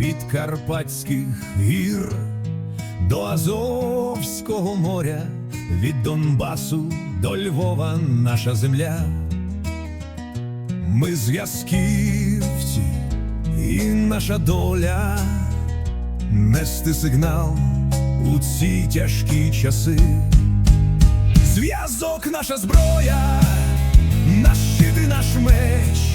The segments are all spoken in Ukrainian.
від Карпатських гір до Азовського моря, від Донбасу до Львова наша земля. Ми зв'язківці, і наша доля нести сигнал у ці тяжкі часи. Зв'язок наша зброя, наш щит і наш меч.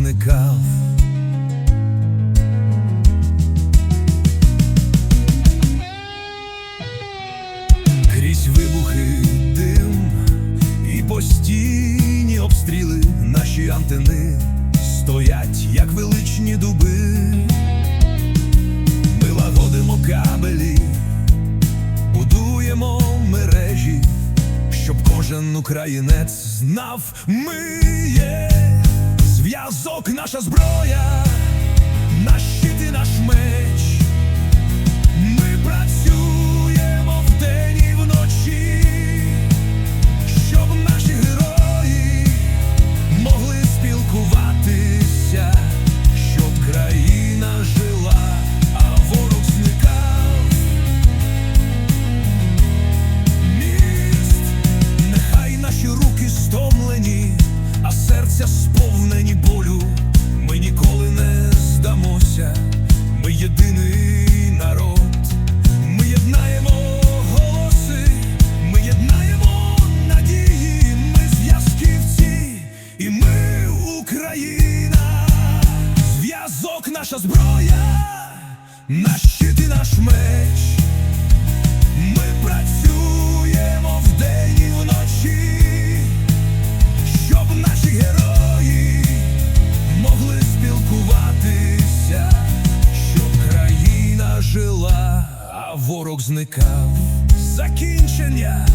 Зникав. Крізь вибухи дим і постійні обстріли наші антени стоять, як величні дуби. Ми лагодимо кабелі, будуємо мережі, щоб кожен українець знав, ми є зв'язок, наша зброя, наш щит і наш меч. Ми працюємо вдень і вночі, щоб наші герої могли спілкуватися, щоб жила, а ворог зникав. Міст, нехай наші руки стомлені, а серця сповнені єдиний народ. Ми єднаємо голоси, ми єднаємо надії, ми зв'язківці, і ми Україна. Зв'язок наша зброя, наш щит і наш меч. Ворог зникав. Закінчення